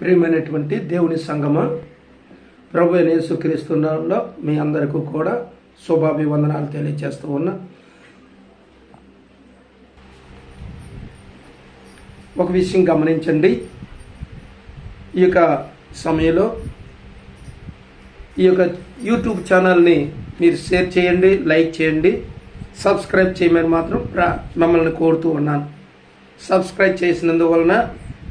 ప్రియమైనటువంటి దేవుని సంగమ? ప్రభు అయిన మీ అందరికీ కూడా శుభాభివందనాలు తెలియజేస్తూ ఉన్నా. ఒక విషయం గమనించండి. ఈ యొక్క సమయంలో ఈ యొక్క యూట్యూబ్ ఛానల్ని మీరు షేర్ చేయండి లైక్ చేయండి. సబ్స్క్రైబ్ చేయమని మాత్రం ప్రా మిమ్మల్ని కోరుతూ ఉన్నాను. సబ్స్క్రైబ్ చేసినందువలన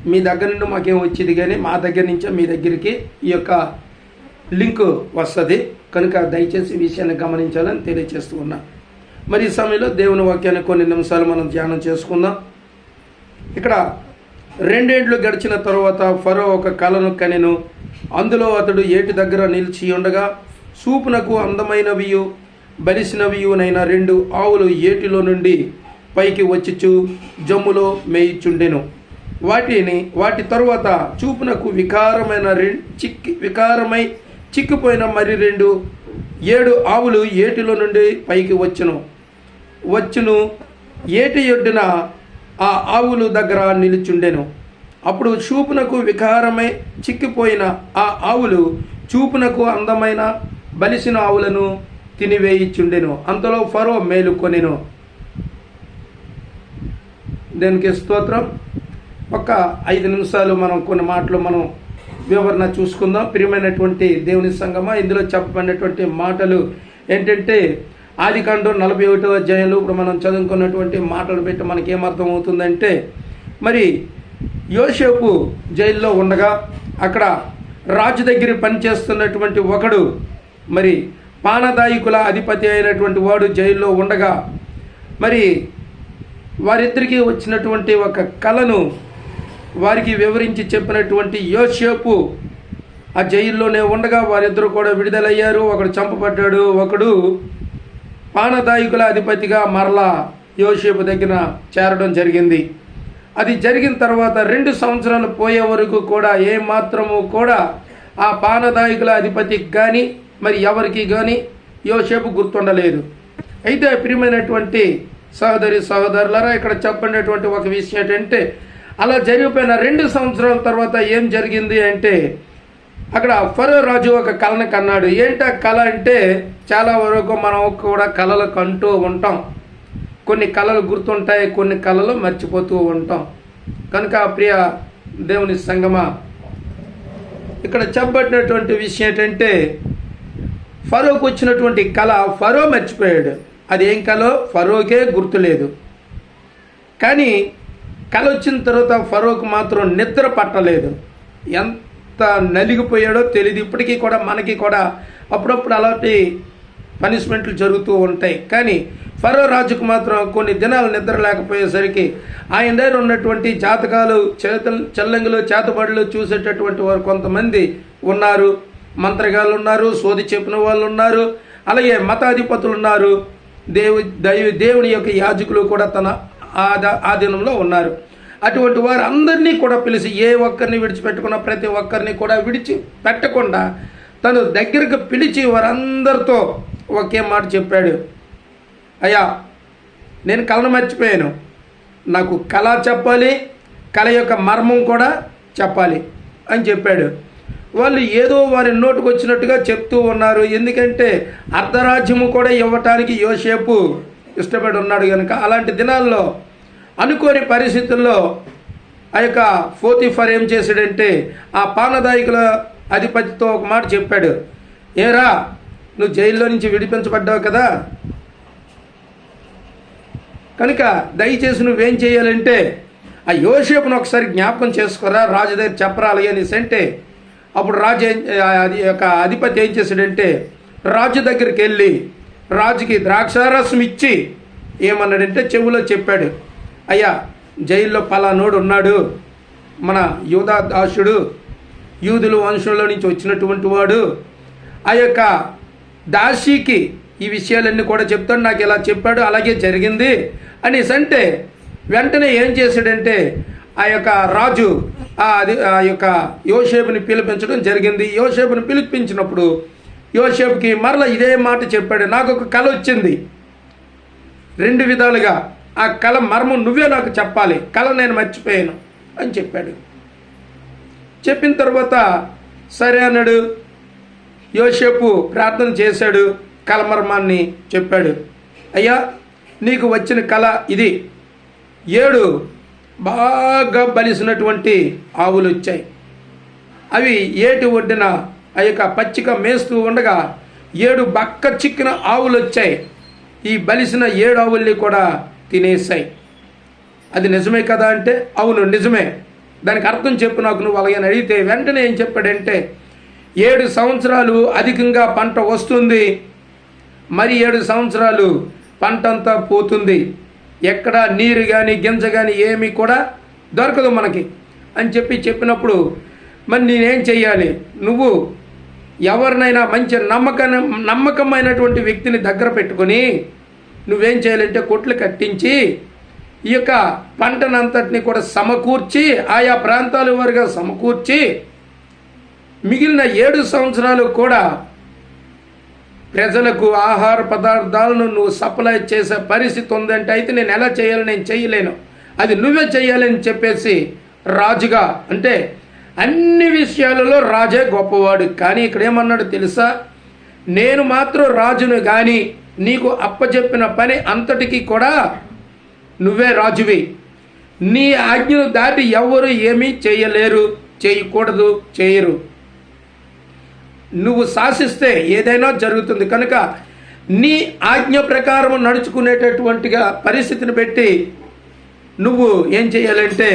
మీ దగ్గర నుండి మాకేం వచ్చేది కానీ మా దగ్గర నుంచే మీ దగ్గరికి ఈ యొక్క లింక్ వస్తుంది. కనుక దయచేసి విషయాన్ని గమనించాలని తెలియజేస్తూ ఉన్నా. మరి ఈ సమయంలో దేవుని వాక్యాన్ని కొన్ని నిమిషాలు మనం ధ్యానం చేసుకుందాం. ఇక్కడ రెండేండ్లు గడిచిన తరువాత ఫరో ఒక కలను కనెను. అందులో అతడు ఏటి దగ్గర నిలిచి ఉండగా సూపునకు అందమైనవియు బలిసినవియునైన రెండు ఆవులు ఏటిలో నుండి పైకి వచ్చిచు జమ్ములో మేయిచుండెను. వాటిని వాటి తరువాత చూపునకు వికారమైన చిక్కి వికారమై చిక్కిపోయిన మరి రెండు ఏడు ఆవులు ఏటిలో నుండి పైకి వచ్చును. వచ్చును. ఏటి ఒడ్డున ఆ ఆవులు దగ్గర నిలుచుండెను. అప్పుడు చూపునకు వికారమై చిక్కిపోయిన ఆ ఆవులు చూపునకు అందమైన బలిసిన ఆవులను తినివేయిచుండెను. అంతలో ఫరో మేలుకొనెను. దేనికి స్తోత్రం? ఒక ఐదు నిమిషాలు మనం కొన్ని మాటలు మనం వివరణ చూసుకుందాం. ప్రియమైనటువంటి దేవుని సంగమ ఇందులో చెప్పబడినటువంటి మాటలు ఏంటంటే ఆదికాండం నలభై ఒకటో అధ్యాయంలో ఇప్పుడు మనం చదువుకున్నటువంటి మాటలు పెట్టి మనకి ఏమర్థం అవుతుందంటే మరి యోసేపు జైల్లో ఉండగా అక్కడ రాజు దగ్గర పనిచేస్తున్నటువంటి ఒకడు మరి పానదాయకుల అధిపతి అయినటువంటి వాడు జైల్లో ఉండగా మరి వారిద్దరికీ వచ్చినటువంటి ఒక కళను వారికి వివరించి చెప్పినటువంటి యోసేపు ఆ జైల్లోనే ఉండగా వారిద్దరు కూడా విడుదలయ్యారు. ఒకడు చంపబడ్డాడు ఒకడు పానదాయకుల అధిపతిగా మరలా యోసేపు దగ్గర చేరడం జరిగింది. అది జరిగిన తర్వాత రెండు సంవత్సరాలు పోయే వరకు కూడా ఏ మాత్రము కూడా ఆ పానదాయకుల అధిపతికి కానీ మరి ఎవరికి కానీ యోసేపు గుర్తుండలేదు. అయితే ప్రియమైనటువంటి సహోదరి సహోదరులరా ఇక్కడ చెప్పినటువంటి ఒక విషయం ఏంటంటే అలా జరిగిపోయిన రెండు సంవత్సరాల తర్వాత ఏం జరిగింది అంటే అక్కడ ఫరో రాజు ఒక కళను కన్నాడు. ఏంట కళ అంటే చాలా వరకు మనం కూడా కళలు కంటూ ఉంటాం. కొన్ని కళలు గుర్తుంటాయి కొన్ని కళలు మర్చిపోతూ ఉంటాం. కనుక ప్రియ దేవుని సంగమ ఇక్కడ చెప్పబడినటువంటి విషయం ఏంటంటే ఫరోకు వచ్చినటువంటి కళ ఫరో మర్చిపోయాడు. అది ఏం కళో? ఫరోకే గుర్తులేదు. కానీ కళ వచ్చిన తర్వాత ఫరోకు మాత్రం నిద్ర పట్టలేదు. ఎంత నలిగిపోయాడో తెలియదు ఇప్పటికీ కూడా మనకి కూడా అప్పుడప్పుడు అలాంటి పనిష్మెంట్లు జరుగుతూ ఉంటాయి. కానీ ఫరో రాజుకు మాత్రం కొన్ని దినాలు నిద్ర లేకపోయేసరికి ఆయన దగ్గర ఉన్నటువంటి జాతకాలు చేత చెల్లంగులు చేతబడులు చూసేటటువంటి వారు కొంతమంది ఉన్నారు. మంత్రగాళ్ళు ఉన్నారు సోది చెప్పిన వాళ్ళు ఉన్నారు. అలాగే మతాధిపతులు ఉన్నారు. దేవు దైవ దేవుని యొక్క యాజకులు కూడా తన ఆధీనంలో ఉన్నారు. అటువంటి వారు అందరినీ కూడా పిలిచి ఏ ఒక్కరిని విడిచిపెట్టుకున్న ప్రతి ఒక్కరిని కూడా విడిచి పెట్టకుండా తను దగ్గరకు పిలిచి వారందరితో ఒకే మాట చెప్పాడు. అయ్యా నేను కళను మర్చిపోయాను. నాకు కళ చెప్పాలి కళ యొక్క మర్మం కూడా చెప్పాలి అని చెప్పాడు. వాళ్ళు ఏదో వారి నోటుకు వచ్చినట్టుగా చెప్తూ ఉన్నారు. ఎందుకంటే అర్ధరాజ్యము కూడా ఇవ్వటానికి యోసేపు ఇష్టపడి ఉన్నాడు కనుక అలాంటి దినాల్లో అనుకోని పరిస్థితుల్లో ఆ యొక్క ఫోతిఫర్ ఏం చేశాడంటే ఆ పానదాయకుల అధిపతితో ఒక మాట చెప్పాడు. ఏరా నువ్వు జైల్లో నుంచి విడిపించబడ్డావు కదా. కనుక దయచేసి నువ్వేం చేయాలంటే ఆ యోసేపును ఒకసారి జ్ఞాపకం చేసుకోరా రాజు దగ్గర చెప్పరా అలాగే అంటే అప్పుడు రాజు అది యొక్క అధిపతి ఏం చేశాడంటే రాజు దగ్గరికి వెళ్ళి రాజుకి ద్రాక్షారసం ఇచ్చి ఏమన్నాడంటే చెవులో చెప్పాడు అయ్యా జైల్లో పలానోడు ఉన్నాడు మన యూదా దాసుడు యూదుల వంశంలో నుంచి వచ్చినటువంటి వాడు. ఆ యొక్క దాసీకి ఈ విషయాలన్నీ కూడా చెప్తాడు నాకు ఇలా చెప్పాడు అలాగే జరిగింది. అనేసి అంటే వెంటనే ఏం చేశాడంటే ఆ యొక్క రాజు ఆ అది ఆ యొక్క యోసేపుని పిలిపించడం జరిగింది. యోసేపుని పిలిపించినప్పుడు యోసేపుకి మరల ఇదే మాట చెప్పాడు. నాకు ఒక కళ వచ్చింది. రెండు విధాలుగా ఆ కళ మర్మం నువ్వే నాకు చెప్పాలి. కళ నేను మర్చిపోయాను అని చెప్పాడు. చెప్పిన తర్వాత సరే అన్నాడు. యోసేపు ప్రార్థన చేశాడు. కలమర్మాన్ని చెప్పాడు. అయ్యా నీకు వచ్చిన కళ ఇది. ఏడు బాగా బలిసినటువంటి ఆవులు వచ్చాయి. అవి ఏటి ఒడ్డున ఆ యొక్క పచ్చిక మేస్తూ ఉండగా ఏడు బక్క చిక్కిన ఆవులు వచ్చాయి ఈ బలిసిన ఏడు ఆవుల్ని కూడా తినేసాయి అది నిజమే కదా అంటే అవును నిజమే. దానికి అర్థం చెప్పు నాకు నువ్వు అలాగని అడిగితే వెంటనే ఏం చెప్పాడంటే ఏడు సంవత్సరాలు అధికంగా పంట వస్తుంది. మరి ఏడు సంవత్సరాలు పంట అంతా పోతుంది. ఎక్కడ నీరు కానీ గింజ కానీ ఏమీ కూడా దొరకదు మనకి అని చెప్పి చెప్పినప్పుడు మరి నేనేం చెయ్యాలి? నువ్వు ఎవరినైనా మంచి నమ్మక నమ్మకమైనటువంటి వ్యక్తిని దగ్గర పెట్టుకొని నువ్వేం చేయాలంటే కొట్లు కట్టించి ఈ యొక్క పంటనంతటిని కూడా సమకూర్చి ఆయా ప్రాంతాల వారుగా సమకూర్చి మిగిలిన ఏడు సంవత్సరాలు కూడా ప్రజలకు ఆహార పదార్థాలను నువ్వు సప్లై చేసే పరిస్థితి ఉందంటే అయితే నేను ఎలా చేయాలి నేను చేయలేను. అది నువ్వే చేయాలని చెప్పేసి రాజుగా అంటే అన్ని విషయాలలో రాజే గొప్పవాడు. కానీ ఇక్కడ ఏమన్నాడు తెలుసా? నేను మాత్రం రాజును కానీ నీకు అప్పచెప్పిన పని అంతటికి కూడా నువ్వే రాజువి. నీ ఆజ్ఞను దాటి ఎవరు ఏమీ చేయలేరు చేయకూడదు చేయరు. నువ్వు శాసిస్తే ఏదైనా జరుగుతుంది. కనుక నీ ఆజ్ఞ ప్రకారం నడుచుకునేటటువంటిగా పరిస్థితిని పెట్టి నువ్వు ఏం చేయాలంటే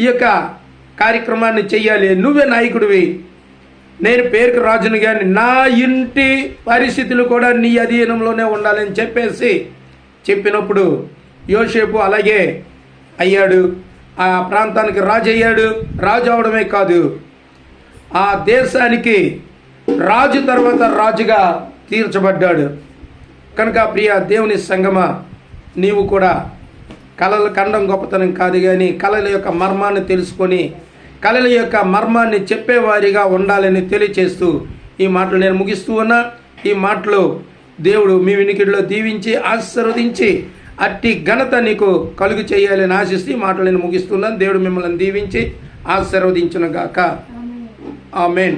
ఈ యొక్క కార్యక్రమాన్ని చెయ్యాలి. నువ్వే నాయకుడివి. నేను పేరుకు రాజును కానీ నా ఇంటి పరిస్థితులు కూడా నీ అధీనంలోనే ఉండాలని చెప్పేసి చెప్పినప్పుడు యోసేపు అలాగే అయ్యాడు. ఆ ప్రాంతానికి రాజు అయ్యాడు. రాజు అవడమే కాదు. ఆ దేశానికి రాజు తర్వాత రాజుగా తీర్చబడ్డాడు. కనుక ప్రియ దేవుని సంగమ నీవు కూడా కళల కండం గొప్పతనం కాదు కానీ కళల యొక్క మర్మాన్ని తెలుసుకొని కళల యొక్క మర్మాన్ని చెప్పేవారిగా ఉండాలని తెలియచేస్తూ ఈ మాటలు నేను ముగిస్తూ ఉన్నా. ఈ మాటలు దేవుడు మీ వినికిడిలో దీవించి ఆశీర్వదించి అట్టి ఘనత నీకు కలుగు చేయాలని ఆశిస్తూ ఈ మాటలు నేను ముగిస్తున్నాను. దేవుడు మిమ్మల్ని దీవించి ఆశీర్వదించును గాక. ఆమెన్.